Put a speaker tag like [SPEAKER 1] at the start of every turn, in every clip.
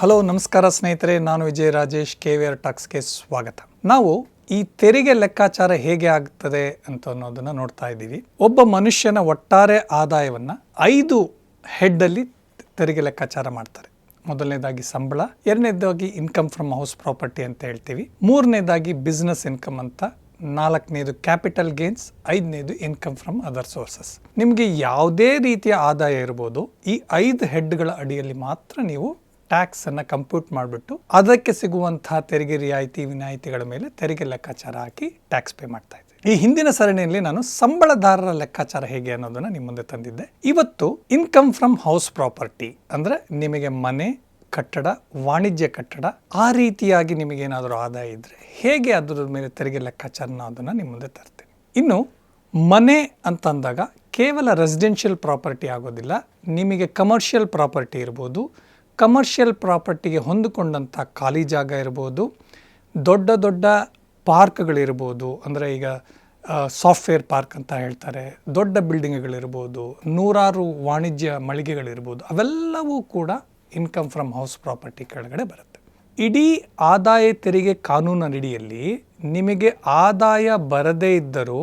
[SPEAKER 1] Hello, ನಮಸ್ಕಾರ ಸ್ನೇಹಿತರೆ. ನಾನು Vijay Rajesh K V R ಟಾಕ್ಸ್ಗೆ ಸ್ವಾಗತ. ನಾವು ಈ ತೆರಿಗೆ ಲೆಕ್ಕಾಚಾರ ಹೇಗೆ ಆಗ್ತದೆ ಅಂತ ಅನ್ನೋದನ್ನು ನೋಡ್ತಾ ಇದ್ದೀವಿ. ಒಬ್ಬ ಮನುಷ್ಯನ ಒಟ್ಟಾರೆ ಆದಾಯವನ್ನ ಐದು ಹೆಡ್ಡಲ್ಲಿ ತೆರಿಗೆ ಲೆಕ್ಕಾಚಾರ ಮಾಡ್ತಾರೆ. ಮೊದಲನೇದಾಗಿ ಸಂಬಳ, ಎರಡನೇದಾಗಿ ಇನ್ಕಮ್ ಫ್ರಮ್ ಹೌಸ್ ಪ್ರಾಪರ್ಟಿ ಅಂತ ಹೇಳ್ತೀವಿ. ಮೂರನೇದಾಗಿ ಬಿಸ್ನೆಸ್ ಇನ್ಕಮ್ ಅಂತ, ನಾಲ್ಕನೇದು ಕ್ಯಾಪಿಟಲ್ ಗೇನ್ಸ್ ಐದನೇದು ಇನ್ಕಮ್ ಫ್ರಮ್ ಅದರ್ ಸೋರ್ಸಸ್ ನಿಮಗೆ ಯಾವುದೇ ರೀತಿಯ ಆದಾಯ ಇರ್ಬೋದು, ಈ ಐದು ಹೆಡ್ಗಳ ಅಡಿಯಲ್ಲಿ ಮಾತ್ರ ನೀವು ಟ್ಯಾಕ್ಸ್ ಅನ್ನ ಕಂಪ್ಯೂಟ್ ಮಾಡಿಬಿಟ್ಟು ಅದಕ್ಕೆ ಸಿಗುವಂತಹ ತೆರಿಗೆ ರಿಯಾಯಿತಿ ವಿನಾಯಿತಿಗಳ ಮೇಲೆ ತೆರಿಗೆ ಲೆಕ್ಕಾಚಾರ ಹಾಕಿ ಟ್ಯಾಕ್ಸ್ ಪೇ ಮಾಡ್ತಾ ಇದ್ದೆ. ಈ ಹಿಂದಿನ ಸರಣಿಯಲ್ಲಿ ನಾನು ಸಂಬಳದಾರರ ಲೆಕ್ಕಾಚಾರ ಹೇಗೆ ಅನ್ನೋದನ್ನ ನಿಮ್ಮ ಮುಂದೆ ತಂದಿದ್ದೆ. ಇವತ್ತು ಇನ್ಕಮ್ ಫ್ರಮ್ ಹೌಸ್ ಪ್ರಾಪರ್ಟಿ ಅಂದ್ರೆ ನಿಮಗೆ ಮನೆ, ಕಟ್ಟಡ, ವಾಣಿಜ್ಯ ಕಟ್ಟಡ ಆ ರೀತಿಯಾಗಿ ನಿಮಗೇನಾದರೂ ಆದಾಯ ಇದ್ದರೆ ಹೇಗೆ ಅದರ ಮೇಲೆ ತೆರಿಗೆ ಲೆಕ್ಕಾಚಾರನ ಅದನ್ನು ನಿಮ್ಮ ಮುಂದೆ ತರ್ತೇನೆ. ಇನ್ನು ಮನೆ ಅಂತಂದಾಗ ಕೇವಲ ರೆಸಿಡೆನ್ಷಿಯಲ್ ಪ್ರಾಪರ್ಟಿ ಆಗೋದಿಲ್ಲ, ನಿಮಗೆ ಕಮರ್ಷಿಯಲ್ ಪ್ರಾಪರ್ಟಿ ಇರ್ಬೋದು ಕಮರ್ಷಿಯಲ್ ಪ್ರಾಪರ್ಟಿಗೆ ಹೊಂದಿಕೊಂಡಂಥ ಖಾಲಿ ಜಾಗ ಇರ್ಬೋದು, ದೊಡ್ಡ ದೊಡ್ಡ ಪಾರ್ಕ್ಗಳಿರ್ಬೋದು, ಅಂದರೆ ಈಗ ಸಾಫ್ಟ್ವೇರ್ ಪಾರ್ಕ್ ಅಂತ ಹೇಳ್ತಾರೆ, ದೊಡ್ಡ ಬಿಲ್ಡಿಂಗ್ಗಳಿರ್ಬೋದು ನೂರಾರು ವಾಣಿಜ್ಯ ಮಳಿಗೆಗಳಿರ್ಬೋದು, ಅವೆಲ್ಲವೂ ಕೂಡ ಇನ್ಕಮ್ ಫ್ರಮ್ ಹೌಸ್ ಪ್ರಾಪರ್ಟಿ ಕೆಳಗಡೆ ಬರುತ್ತೆ. ಇಡೀ ಆದಾಯ ತೆರಿಗೆ ಕಾನೂನಿನಡಿಯಲ್ಲಿ ನಿಮಗೆ ಆದಾಯ ಬರದೇ ಇದ್ದರೂ,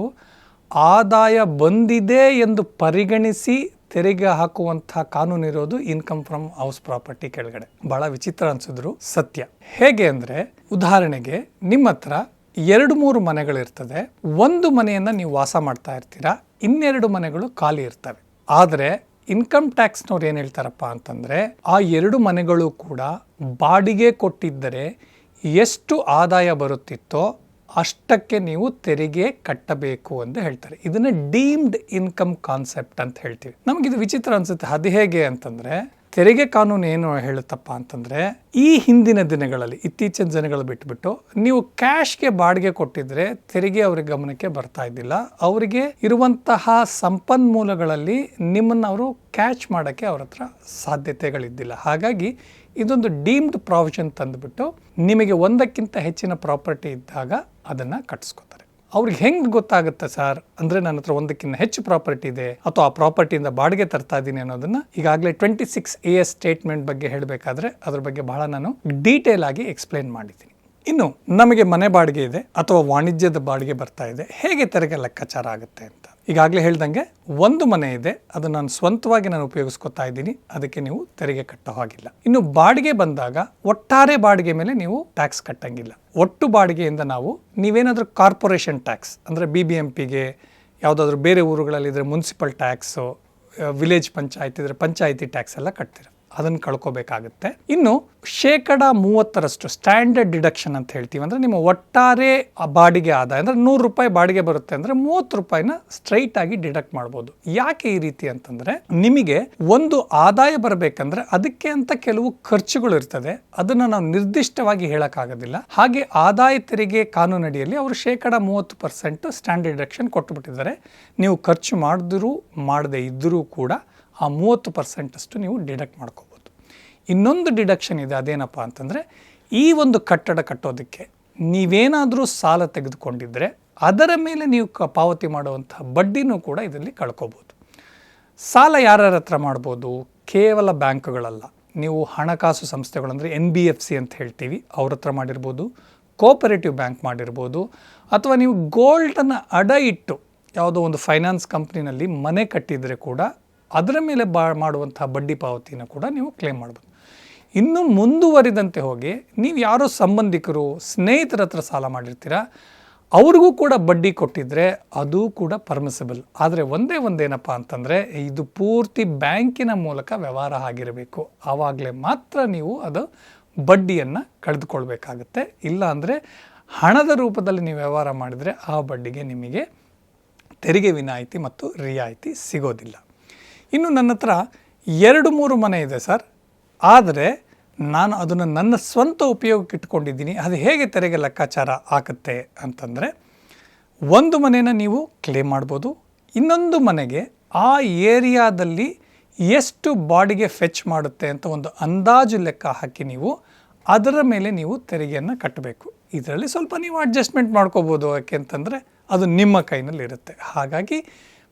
[SPEAKER 1] ಆದಾಯ ಬಂದಿದೆ ಎಂದು ಪರಿಗಣಿಸಿ ತೆರಿಗೆ ಹಾಕುವಂಥ ಕಾನೂನು ಇರೋದು ಇನ್ಕಮ್ ಫ್ರಮ್ ಹೌಸ್ ಪ್ರಾಪರ್ಟಿ ಕೆಳಗಡೆ. ಬಹಳ ವಿಚಿತ್ರ ಅನ್ಸಿದ್ರು. ಸತ್ಯ. ಹೇಗೆ ಅಂದ್ರೆ, ಉದಾಹರಣೆಗೆ ನಿಮ್ಮ ಹತ್ರ ಎರಡು ಮೂರು ಮನೆಗಳಿರ್ತದೆ ಒಂದು ಮನೆಯನ್ನ ನೀವು ವಾಸ ಮಾಡ್ತಾ ಇರ್ತೀರಾ, ಇನ್ನೆರಡು ಮನೆಗಳು ಖಾಲಿ ಇರ್ತವೆ. ಆದರೆ ಇನ್ಕಮ್ ಟ್ಯಾಕ್ಸ್ನವ್ರು ಏನು ಹೇಳ್ತಾರಪ್ಪ ಅಂತಂದ್ರೆ, ಆ ಎರಡು ಮನೆಗಳು ಕೂಡ ಬಾಡಿಗೆ ಕೊಟ್ಟಿದ್ದರೆ ಎಷ್ಟು ಆದಾಯ ಬರುತ್ತಿತ್ತೋ ಅಷ್ಟಕ್ಕೆ ನೀವು ತೆರಿಗೆ ಕಟ್ಟಬೇಕು ಅಂತ ಹೇಳ್ತಾರೆ. ಇದನ್ನ ಡೀಮ್ಡ್ ಇನ್ಕಮ್ ಕಾನ್ಸೆಪ್ಟ್ ಅಂತ ಹೇಳ್ತೀವಿ. ನಮಗಿದು ವಿಚಿತ್ರ ಅನ್ಸುತ್ತೆ. ಅದು ಹೇಗೆ ಅಂತಂದ್ರೆ, ತೆರಿಗೆ ಕಾನೂನು ಏನು ಹೇಳುತ್ತಪ್ಪ ಅಂತಂದ್ರೆ, ಈ ಹಿಂದಿನ ದಿನಗಳಲ್ಲಿ, ಇತ್ತೀಚಿನ ದಿನಗಳು ಬಿಟ್ಬಿಟ್ಟು, ನೀವು ಕ್ಯಾಶ್ಗೆ ಬಾಡಿಗೆ ಕೊಟ್ಟಿದ್ರೆ ತೆರಿಗೆ ಅವ್ರಿಗೆ ಗಮನಕ್ಕೆ ಬರ್ತಾ ಇದ್ದಿಲ್ಲ. ಅವರಿಗೆ ಇರುವಂತಹ ಸಂಪನ್ಮೂಲಗಳಲ್ಲಿ ನಿಮ್ಮನ್ನು ಅವರು ಕ್ಯಾಚ್ ಮಾಡೋಕ್ಕೆ ಅವ್ರ ಹತ್ರ ಸಾಧ್ಯತೆಗಳಿದ್ದಿಲ್ಲ. ಹಾಗಾಗಿ ಇದೊಂದು ಡೀಮ್ಡ್ ಪ್ರಾವಿಷನ್ ತಂದುಬಿಟ್ಟು, ನಿಮಗೆ ಒಂದಕ್ಕಿಂತ ಹೆಚ್ಚಿನ ಪ್ರಾಪರ್ಟಿ ಇದ್ದಾಗ ಅದನ್ನು ಕಟ್ಟಿಸ್ಕೊತಾರೆ. ಅವ್ರಿಗೆ ಹೆಂಗೆ ಗೊತ್ತಾಗುತ್ತೆ ಸರ್? ಅಂದರೆ ನನ್ನ ಹತ್ರ ಒಂದಕ್ಕಿಂತ ಹೆಚ್ಚು ಪ್ರಾಪರ್ಟಿ ಇದೆ, ಅಥವಾ ಆ ಪ್ರಾಪರ್ಟಿಯಿಂದ ಬಾಡಿಗೆ ತರ್ತಾ ಇದ್ದೀನಿ ಅನ್ನೋದನ್ನು ಈಗಾಗಲೇ twenty six A S statement ಬಗ್ಗೆ ಹೇಳಬೇಕಾದ್ರೆ ಅದ್ರ ಬಗ್ಗೆ ಬಹಳ ನಾನು ಡೀಟೇಲ್ ಆಗಿ ಎಕ್ಸ್ಪ್ಲೈನ್ ಮಾಡಿದ್ದೀನಿ. ಇನ್ನು ನಮಗೆ ಮನೆ ಬಾಡಿಗೆ ಇದೆ, ಅಥವಾ ವಾಣಿಜ್ಯದ ಬಾಡಿಗೆ ಬರ್ತಾ ಇದೆ, ಹೇಗೆ ತೆರಿಗೆ ಲೆಕ್ಕಾಚಾರ ಆಗುತ್ತೆ ಅಂತ? ಈಗಾಗಲೇ ಹೇಳ್ದಂಗೆ ಒಂದು ಮನೆ ಇದೆ, ಅದು ನಾನು ಸ್ವಂತವಾಗಿ ನಾನು ಉಪಯೋಗಿಸ್ಕೊತಾ ಇದ್ದೀನಿ, ಅದಕ್ಕೆ ನೀವು ತೆರಿಗೆ ಕಟ್ಟೋ ಹಾಗಿಲ್ಲ. ಇನ್ನು ಬಾಡಿಗೆ ಬಂದಾಗ ಒಟ್ಟಾರೆ ಬಾಡಿಗೆ ಮೇಲೆ ನೀವು ಟ್ಯಾಕ್ಸ್ ಕಟ್ಟಂಗಿಲ್ಲ. ಒಟ್ಟು ಬಾಡಿಗೆಯಿಂದ ನಾವು ನೀವೇನಾದರೂ ಕಾರ್ಪೊರೇಷನ್ ಟ್ಯಾಕ್ಸ್, ಅಂದರೆ ಬಿ ಬಿ ಎಂ ಪಿಗೆ ಯಾವುದಾದ್ರೂ ಬೇರೆ ಊರುಗಳಲ್ಲಿದ್ದರೆ ಮುನ್ಸಿಪಲ್ ಟ್ಯಾಕ್ಸು, ವಿಲೇಜ್ ಪಂಚಾಯತ್, ಇದ್ರೆ ಪಂಚಾಯತಿ ಟ್ಯಾಕ್ಸ್ ಎಲ್ಲ ಕಟ್ತೀರ. ಅದನ್ನು ಕಳ್ಕೋಬೇಕಾಗುತ್ತೆ. ಇನ್ನು ಶೇಕಡ ಮೂವತ್ತರಷ್ಟು ಸ್ಟ್ಯಾಂಡರ್ಡ್ ಡಿಡಕ್ಷನ್ ಅಂತ ಹೇಳ್ತೀವಿ ಅಂದರೆ ನಿಮ್ಮ ಒಟ್ಟಾರೆ ಬಾಡಿಗೆ ಆದಾಯ ಅಂದರೆ ನೂರು ರೂಪಾಯಿ ಬಾಡಿಗೆ ಬರುತ್ತೆ ಅಂದರೆ ಮೂವತ್ತು ರೂಪಾಯಿನ ಸ್ಟ್ರೈಟ್ ಆಗಿ ಡಿಡಕ್ಟ್ ಮಾಡ್ಬೋದು. ಯಾಕೆ ಈ ರೀತಿ ಅಂತಂದರೆ ನಿಮಗೆ ಒಂದು ಆದಾಯ ಬರಬೇಕಂದ್ರೆ ಅದಕ್ಕೆ ಅಂತ ಕೆಲವು ಖರ್ಚುಗಳು ಇರ್ತದೆ. ಅದನ್ನು ನಾವು ನಿರ್ದಿಷ್ಟವಾಗಿ ಹೇಳೋಕ್ಕಾಗೋದಿಲ್ಲ. ಹಾಗೆ ಆದಾಯ ತೆರಿಗೆ ಕಾನೂನಡಿಯಲ್ಲಿ ಅವರು ಶೇಕಡ ಮೂವತ್ತು ಪರ್ಸೆಂಟ್ ಸ್ಟ್ಯಾಂಡರ್ಡ್ ಡಿಡಕ್ಷನ್ ಕೊಟ್ಟುಬಿಟ್ಟಿದ್ದಾರೆ ನೀವು ಖರ್ಚು ಮಾಡಿದ್ರೂ, ಮಾಡದೇ ಇದ್ದರೂ ಕೂಡ ಆ ಮೂವತ್ತು ಪರ್ಸೆಂಟಷ್ಟು ನೀವು ಡಿಡಕ್ಟ್ ಮಾಡ್ಕೋಬೋದು. ಇನ್ನೊಂದು ಡಿಡಕ್ಷನ್ ಇದೆ ಅದೇನಪ್ಪ ಅಂತಂದರೆ, ಈ ಒಂದು ಕಟ್ಟಡ ಕಟ್ಟೋದಕ್ಕೆ ನೀವೇನಾದರೂ ಸಾಲ ತೆಗೆದುಕೊಂಡಿದ್ದರೆ ಅದರ ಮೇಲೆ ನೀವು ಕ ಪಾವತಿ ಮಾಡುವಂಥ ಬಡ್ಡಿನೂ ಕೂಡ ಇದರಲ್ಲಿ ಕಳ್ಕೊಬೋದು. ಸಾಲ ಯಾರ್ಯಾರ ಹತ್ರ ಮಾಡ್ಬೋದು? ಕೇವಲ ಬ್ಯಾಂಕ್ಗಳಲ್ಲ. ನೀವು ಹಣಕಾಸು ಸಂಸ್ಥೆಗಳಂದರೆ ಎನ್ ಬಿ ಎಫ್ ಸಿ ಅಂತ ಹೇಳ್ತೀವಿ, ಅವ್ರ ಹತ್ರ ಮಾಡಿರ್ಬೋದು ಕೋಪರೇಟಿವ್ ಬ್ಯಾಂಕ್ ಮಾಡಿರ್ಬೋದು, ಅಥವಾ ನೀವು ಗೋಲ್ಡನ್ನು ಅಡ ಇಟ್ಟು ಯಾವುದೋ ಒಂದು ಫೈನಾನ್ಸ್ ಕಂಪ್ನಿನಲ್ಲಿ ಮನೆ ಕಟ್ಟಿದರೆ ಕೂಡ ಅದರ ಮೇಲೆ ಬಾ ಮಾಡುವಂಥ ಬಡ್ಡಿ ಪಾವತಿನ ಕೂಡ ನೀವು ಕ್ಲೇಮ್ ಮಾಡ್ಬೋದು. ಇನ್ನು ಮುಂದುವರಿದಂತೆ ಹೋಗಿ, ನೀವು ಯಾರೋ ಸಂಬಂಧಿಕರು, ಸ್ನೇಹಿತರ ಹತ್ರ ಸಾಲ ಮಾಡಿರ್ತೀರ, ಅವ್ರಿಗೂ ಕೂಡ ಬಡ್ಡಿ ಕೊಟ್ಟಿದ್ರೆ ಅದು ಕೂಡ ಪರ್ಮಿಸಬಲ್ ಆದರೆ ಒಂದೇ ಒಂದೇನಪ್ಪ ಅಂತಂದರೆ, ಇದು ಪೂರ್ತಿ ಬ್ಯಾಂಕಿನ ಮೂಲಕ ವ್ಯವಹಾರ ಆಗಿರಬೇಕು. ಆವಾಗಲೇ ಮಾತ್ರ ನೀವು ಅದು ಬಡ್ಡಿಯನ್ನು ಕಳೆದುಕೊಳ್ಬೇಕಾಗತ್ತೆ. ಇಲ್ಲ ಅಂದರೆ ಹಣದ ರೂಪದಲ್ಲಿ ನೀವು ವ್ಯವಹಾರ ಮಾಡಿದರೆ ಆ ಬಡ್ಡಿಗೆ ನಿಮಗೆ ತೆರಿಗೆ ವಿನಾಯಿತಿ ಮತ್ತು ರಿಯಾಯಿತಿ ಸಿಗೋದಿಲ್ಲ. ಇನ್ನು ನನ್ನ ಹತ್ರ ಎರಡು ಮೂರು ಮನೆ ಇದೆ ಸರ್. ಆದರೆ ನಾನು ಅದನ್ನು ನನ್ನ ಸ್ವಂತ ಉಪಯೋಗಕ್ಕೆ ಇಟ್ಕೊಂಡಿದ್ದೀನಿ. ಅದು ಹೇಗೆ ತೆರಿಗೆ ಲೆಕ್ಕಾಚಾರ ಆಗುತ್ತೆ ಅಂತಂದರೆ, ಒಂದು ಮನೇನ ನೀವು ಕ್ಲೇಮ್ ಮಾಡ್ಬೋದು. ಇನ್ನೊಂದು ಮನೆಗೆ ಆ ಏರಿಯಾದಲ್ಲಿ ಎಷ್ಟು ಬಾಡಿಗೆ ಫೆಚ್ ಮಾಡುತ್ತೆ ಅಂತ ಒಂದು ಅಂದಾಜು ಲೆಕ್ಕ ಹಾಕಿ ನೀವು ಅದರ ಮೇಲೆ ನೀವು ತೆರಿಗೆಯನ್ನು ಕಟ್ಟಬೇಕು. ಇದರಲ್ಲಿ ಸ್ವಲ್ಪ ನೀವು ಅಡ್ಜಸ್ಟ್ಮೆಂಟ್ ಮಾಡ್ಕೋಬೋದು ಯಾಕೆ ಅಂತಂದರೆ ಅದು ನಿಮ್ಮ ಕೈನಲ್ಲಿರುತ್ತೆ. ಹಾಗಾಗಿ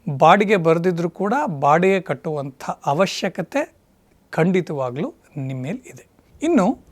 [SPEAKER 1] ಬಾಡಿಗೆ ಬರೆದಿದ್ದರೂ ಕೂಡ ಬಾಡಿಗೆ ಕಟ್ಟುವಂಥ ಅವಶ್ಯಕತೆ ಖಂಡಿತವಾಗಲೂ ನಿಮ್ಮ ಇದೆ. ಇನ್ನು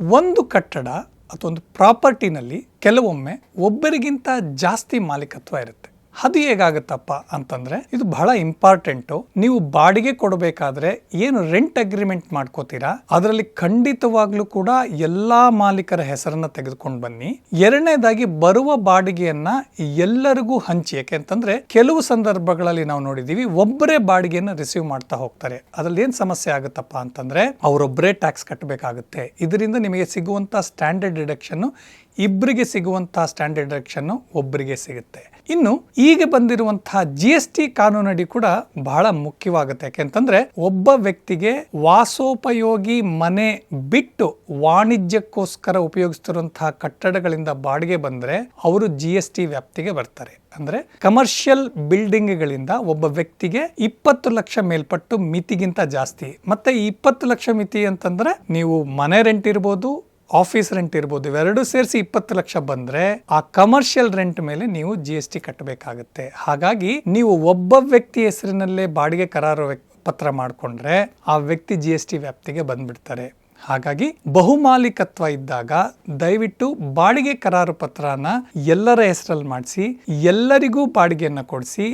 [SPEAKER 1] ಒಂದು ಕಟ್ಟಡ ಅಥವಾ ಒಂದು ಪ್ರಾಪರ್ಟಿನಲ್ಲಿ ಕೆಲವೊಮ್ಮೆ ಒಬ್ಬರಿಗಿಂತ ಜಾಸ್ತಿ ಮಾಲೀಕತ್ವ ಇರುತ್ತೆ. ಅದು ಹೇಗಾಗುತ್ತಪ್ಪ ಅಂತಂದ್ರೆ ಇದು ಬಹಳ ಇಂಪಾರ್ಟೆಂಟು. ನೀವು ಬಾಡಿಗೆ ಕೊಡಬೇಕಾದ್ರೆ ಏನು ರೆಂಟ್ ಅಗ್ರಿಮೆಂಟ್ ಮಾಡ್ಕೋತೀರಾ? ಅದರಲ್ಲಿ ಖಂಡಿತವಾಗ್ಲೂ ಕೂಡ ಎಲ್ಲಾ ಮಾಲೀಕರ ಹೆಸರನ್ನ ತೆಗೆದುಕೊಂಡು ಬನ್ನಿ. ಎರಡನೇದಾಗಿ ಬರುವ ಬಾಡಿಗೆಯನ್ನ ಎಲ್ಲರಿಗೂ ಹಂಚಿ. ಯಾಕೆಂತಂದ್ರೆ ಕೆಲವು ಸಂದರ್ಭಗಳಲ್ಲಿ ನಾವು ನೋಡಿದೀವಿ ಒಬ್ಬರೇ ಬಾಡಿಗೆಯನ್ನ ರಿಸೀವ್ ಮಾಡ್ತಾ ಹೋಗ್ತಾರೆ. ಅದ್ರಲ್ಲಿ ಏನ್ ಸಮಸ್ಯೆ ಆಗುತ್ತಪ್ಪ ಅಂತಂದ್ರೆ ಅವರೊಬ್ಬರೇ ಟ್ಯಾಕ್ಸ್ ಕಟ್ಟಬೇಕಾಗುತ್ತೆ ಇದರಿಂದ ನಿಮಗೆ ಸಿಗುವಂತ ಸ್ಟ್ಯಾಂಡರ್ಡ್ ಡಿಡಕ್ಷನ್ ಇಬ್ಬರಿಗೆ ಸಿಗುವಂತಹ ಸ್ಟ್ಯಾಂಡರ್ಡ್ ಡಿಡಕ್ಷನ್ ಒಬ್ಬರಿಗೆ ಸಿಗುತ್ತೆ. ಇನ್ನು ಈಗ ಬಂದಿರುವಂತಹ ಜಿ ಎಸ್ ಟಿ ಕಾನೂನಡಿ ಕೂಡ ಬಹಳ ಮುಖ್ಯವಾಗುತ್ತೆ. ಯಾಕೆಂತಂದ್ರೆ ಒಬ್ಬ ವ್ಯಕ್ತಿಗೆ ವಾಸೋಪಯೋಗಿ ಮನೆ ಬಿಟ್ಟು ವಾಣಿಜ್ಯಕ್ಕೋಸ್ಕರ ಉಪಯೋಗಿಸ್ತಿರುವಂತಹ ಕಟ್ಟಡಗಳಿಂದ ಬಾಡಿಗೆ ಬಂದ್ರೆ ಅವರು ಜಿ ಎಸ್ ಟಿ ವ್ಯಾಪ್ತಿಗೆ ಬರ್ತಾರೆ. ಅಂದ್ರೆ ಕಮರ್ಷಿಯಲ್ ಬಿಲ್ಡಿಂಗ್ಗಳಿಂದ ಒಬ್ಬ ವ್ಯಕ್ತಿಗೆ ಇಪ್ಪತ್ತು ಲಕ್ಷ ಮೇಲ್ಪಟ್ಟು ಮಿತಿಗಿಂತ ಜಾಸ್ತಿ. ಮತ್ತೆ ಈ ಇಪ್ಪತ್ತು ಲಕ್ಷ ಮಿತಿ ಅಂತಂದ್ರೆ ನೀವು ಮನೆ ರೆಂಟ್ ಇರ್ಬೋದು ಆಫೀಸ್ ರೆಂಟ್ ಇರ್ಬೋದು, ಇವೆರಡು ಸೇರಿಸಿ ಇಪ್ಪತ್ತು ಲಕ್ಷ ಬಂದ್ರೆ ಆ ಕಮರ್ಷಿಯಲ್ ರೆಂಟ್ ಮೇಲೆ ನೀವು ಜಿ ಎಸ್ ಟಿ ಕಟ್ಟಬೇಕಾಗುತ್ತೆ. ಹಾಗಾಗಿ ನೀವು ಒಬ್ಬ ವ್ಯಕ್ತಿ ಹೆಸರಿನಲ್ಲೇ ಬಾಡಿಗೆ ಕರಾರು ಪತ್ರ ಮಾಡಿಕೊಂಡ್ರೆ ಆ ವ್ಯಕ್ತಿ ಜಿ ಎಸ್ ಟಿ ವ್ಯಾಪ್ತಿಗೆ ಬಂದ್ಬಿಡ್ತಾರೆ. ಹಾಗಾಗಿ ಬಹುಮಾಲೀಕತ್ವ ಇದ್ದಾಗ ದಯವಿಟ್ಟು ಬಾಡಿಗೆ ಕರಾರು ಪತ್ರನ ಎಲ್ಲರ ಹೆಸರಲ್ಲಿ ಮಾಡಿಸಿ, ಎಲ್ಲರಿಗೂ ಬಾಡಿಗೆಯನ್ನು ಕೊಡಿಸಿ,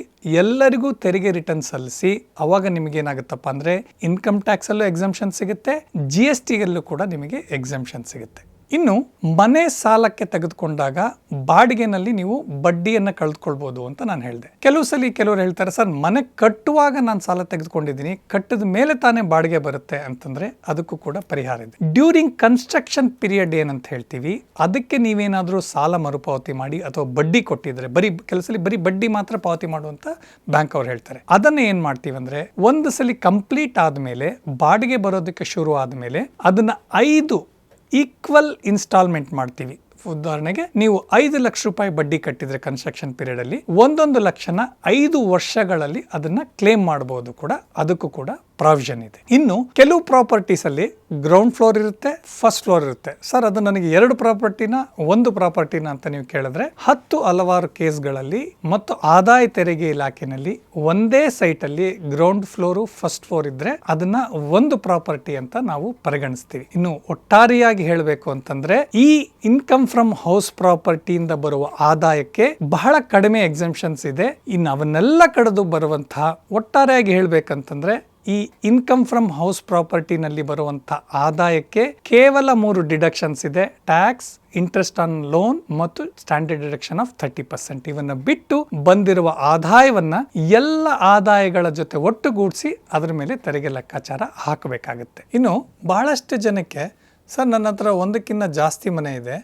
[SPEAKER 1] ಎಲ್ಲರಿಗೂ ತೆರಿಗೆ ರಿಟರ್ನ್ ಸಲ್ಲಿಸಿ, ಅವಾಗ ನಿಮಗೆ ಏನಾಗುತ್ತಪ್ಪ ಅಂದ್ರೆ ಇನ್ಕಮ್ ಟ್ಯಾಕ್ಸಲ್ಲೂ ಎಕ್ಸಾಮ್ಷನ್ ಸಿಗುತ್ತೆ ಜಿ ಎಸ್ ಟಿಯಲ್ಲೂ ಕೂಡ ನಿಮಗೆ ಎಕ್ಸಂಪ್ಷನ್ ಸಿಗುತ್ತೆ. ಇನ್ನು ಮನೆ ಸಾಲಕ್ಕೆ ತೆಗೆದುಕೊಂಡಾಗ ಬಾಡಿಗೆನಲ್ಲಿ ನೀವು ಬಡ್ಡಿಯನ್ನು ಕಳೆದುಕೊಳ್ಬೋದು ಅಂತ ನಾನು ಹೇಳಿದೆ. ಕೆಲವು ಸಲ ಕೆಲವರು ಹೇಳ್ತಾರೆ, ಸರ್, ಮನೆ ಕಟ್ಟುವಾಗ ನಾನು ಸಾಲ ತೆಗೆದುಕೊಂಡಿದ್ದೀನಿ, ಕಟ್ಟಿದ ಮೇಲೆ ತಾನೇ ಬಾಡಿಗೆ ಬರುತ್ತೆ ಅಂತಂದ್ರೆ ಅದಕ್ಕೂ ಕೂಡ ಪರಿಹಾರ ಇದೆ. ಡ್ಯೂರಿಂಗ್ ಕನ್ಸ್ಟ್ರಕ್ಷನ್ ಪೀರಿಯಡ್ ಏನಂತ ಹೇಳ್ತೀವಿ, ಅದಕ್ಕೆ ನೀವೇನಾದರೂ ಸಾಲ ಮರುಪಾವತಿ ಮಾಡಿ ಅಥವಾ ಬಡ್ಡಿ ಕೊಟ್ಟಿದ್ರೆ, ಬರೀ ಕೆಲವು ಸಲ ಬರೀ ಬಡ್ಡಿ ಮಾತ್ರ ಪಾವತಿ ಮಾಡುವಂತ ಬ್ಯಾಂಕ್ ಅವ್ರು ಹೇಳ್ತಾರೆ. ಅದನ್ನ ಏನ್ ಮಾಡ್ತೀವಿ ಅಂದ್ರೆ, ಒಂದು ಸಲ ಕಂಪ್ಲೀಟ್ ಆದ್ಮೇಲೆ, ಬಾಡಿಗೆ ಬರೋದಕ್ಕೆ ಶುರು ಆದ್ಮೇಲೆ, ಅದನ್ನ ಐದು ಈಕ್ವಲ್ ಇನ್ಸ್ಟಾಲ್ಮೆಂಟ್ ಮಾಡ್ತೀವಿ. ಉದಾಹರಣೆಗೆ ನೀವು ಐದು ಲಕ್ಷ ರೂಪಾಯಿ ಬಡ್ಡಿ ಕಟ್ಟಿದ್ರೆ ಕನ್ಸ್ಟ್ರಕ್ಷನ್ ಪೀರಿಯಡ್ ಅಲ್ಲಿ ಒಂದೊಂದು ಲಕ್ಷನ ಐದು ವರ್ಷಗಳಲ್ಲಿ ಅದನ್ನ ಕ್ಲೇಮ್ ಮಾಡಬಹುದು ಕೂಡ. ಅದಕ್ಕೂ ಕೂಡ ಪ್ರಾವಿಷನ್ ಇದೆ. ಇನ್ನು ಕೆಲವು ಪ್ರಾಪರ್ಟೀಸ್ ಅಲ್ಲಿ ಗ್ರೌಂಡ್ ಫ್ಲೋರ್ ಇರುತ್ತೆ ಫಸ್ಟ್ ಫ್ಲೋರ್ ಇರುತ್ತೆ. ಸರ್ ಅದು ನನಗೆ ಎರಡು ಪ್ರಾಪರ್ಟಿನ ಒಂದು ಪ್ರಾಪರ್ಟಿನ ಅಂತ ನೀವು ಕೇಳಿದ್ರೆ ಹತ್ತು ಹಲವಾರು ಕೇಸ್ಗಳಲ್ಲಿ ಮತ್ತು ಆದಾಯ ತೆರಿಗೆ ಇಲಾಖೆನಲ್ಲಿ ಒಂದೇ ಸೈಟ್ ಅಲ್ಲಿ ಗ್ರೌಂಡ್ ಫ್ಲೋರು ಫಸ್ಟ್ ಫ್ಲೋರ್ ಇದ್ರೆ ಅದನ್ನ ಒಂದು ಪ್ರಾಪರ್ಟಿ ಅಂತ ನಾವು ಪರಿಗಣಿಸ್ತೀವಿ. ಇನ್ನು ಒಟ್ಟಾರೆಯಾಗಿ ಹೇಳಬೇಕು ಅಂತಂದ್ರೆ ಈ ಇನ್ಕಮ್ ಫ್ರಮ್ ಹೌಸ್ ಪ್ರಾಪರ್ಟಿಯಿಂದ ಬರುವ ಆದಾಯಕ್ಕೆ ಬಹಳ ಕಡಿಮೆ ಎಕ್ಸೆಂಪ್ಷನ್ಸ್ ಇದೆ. ಇನ್ನು ಅವನ್ನೆಲ್ಲ ಕಡಿದು ಬರುವಂತಹ ಒಟ್ಟಾರೆಯಾಗಿ ಹೇಳ್ಬೇಕಂತಂದ್ರೆ ಈ ಇನ್ಕಮ್ ಫ್ರಮ್ ಹೌಸ್ ಪ್ರಾಪರ್ಟಿನಲ್ಲಿ ಬರುವಂಥ ಆದಾಯಕ್ಕೆ ಕೇವಲ ಮೂರು ಡಿಡಕ್ಷನ್ಸ್ ಇದೆ. ಟ್ಯಾಕ್ಸ್ ಇಂಟ್ರೆಸ್ಟ್ ಆನ್ ಲೋನ್ ಮತ್ತು standard deduction of thirty percent ಇವನ್ನ ಬಿಟ್ಟು ಬಂದಿರುವ ಆದಾಯವನ್ನ ಎಲ್ಲ ಆದಾಯಗಳ ಜೊತೆ ಒಟ್ಟುಗೂಡಿಸಿ ಅದರ ಮೇಲೆ ತೆರಿಗೆ ಲೆಕ್ಕಾಚಾರ ಹಾಕಬೇಕಾಗುತ್ತೆ. ಇನ್ನು ಬಹಳಷ್ಟು ಜನಕ್ಕೆ, ಸರ್, ನನ್ನ ಹತ್ರ ಒಂದಕ್ಕಿಂತ ಜಾಸ್ತಿ ಮನೆ ಇದೆ,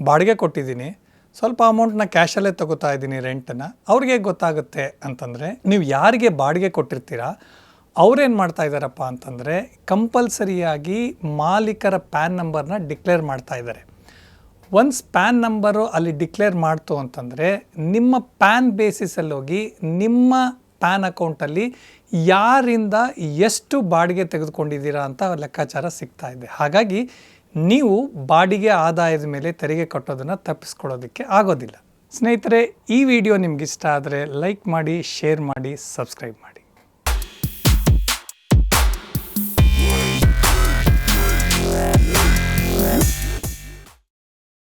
[SPEAKER 1] ಬಾಡಿಗೆ ಕೊಟ್ಟಿದ್ದೀನಿ, ಸ್ವಲ್ಪ ಅಮೌಂಟ್ನ ಕ್ಯಾಶಲ್ಲೇ ತಗೋತಾ ಇದ್ದೀನಿ ರೆಂಟನ್ನು ಅವ್ರಿಗೆ ಗೊತ್ತಾಗುತ್ತೆ? ಅಂತಂದರೆ, ನೀವು ಯಾರಿಗೆ ಬಾಡಿಗೆ ಕೊಟ್ಟಿರ್ತೀರಾ ಅವ್ರೇನು ಮಾಡ್ತಾ ಇದ್ದಾರಪ್ಪ ಅಂತಂದರೆ ಕಂಪಲ್ಸರಿಯಾಗಿ ಮಾಲೀಕರ ಪ್ಯಾನ್ ನಂಬರ್ನ ಡಿಕ್ಲೇರ್ ಮಾಡ್ತಾ ಇದ್ದಾರೆ ಒನ್ಸ್ ಪ್ಯಾನ್ ನಂಬರು ಅಲ್ಲಿ ಡಿಕ್ಲೇರ್ ಮಾಡ್ತು ಅಂತಂದರೆ ನಿಮ್ಮ ಪ್ಯಾನ್ ಬೇಸಿಸಲ್ಲಿ ಹೋಗಿ ನಿಮ್ಮ ಪ್ಯಾನ್ ಅಕೌಂಟಲ್ಲಿ ಯಾರಿಂದ ಎಷ್ಟು ಬಾಡಿಗೆ ತೆಗೆದುಕೊಂಡಿದ್ದೀರಾ ಅಂತ ಲೆಕ್ಕಾಚಾರ ಸಿಗ್ತಾ ಇದೆ. ಹಾಗಾಗಿ ನೀವು ಬಾಡಿಗೆ ಆದಾಯದ ಮೇಲೆ ತೆರಿಗೆ ಕಟ್ಟೋದನ್ನು ತಪ್ಪಿಸ್ಕೊಳ್ಳೋದಕ್ಕೆ ಆಗೋದಿಲ್ಲ. ಸ್ನೇಹಿತರೆ, ಈ ವಿಡಿಯೋ ನಿಮಗಿಷ್ಟ ಆದರೆ ಲೈಕ್ ಮಾಡಿ, ಶೇರ್ ಮಾಡಿ, ಸಬ್ಸ್ಕ್ರೈಬ್ ಮಾಡಿ.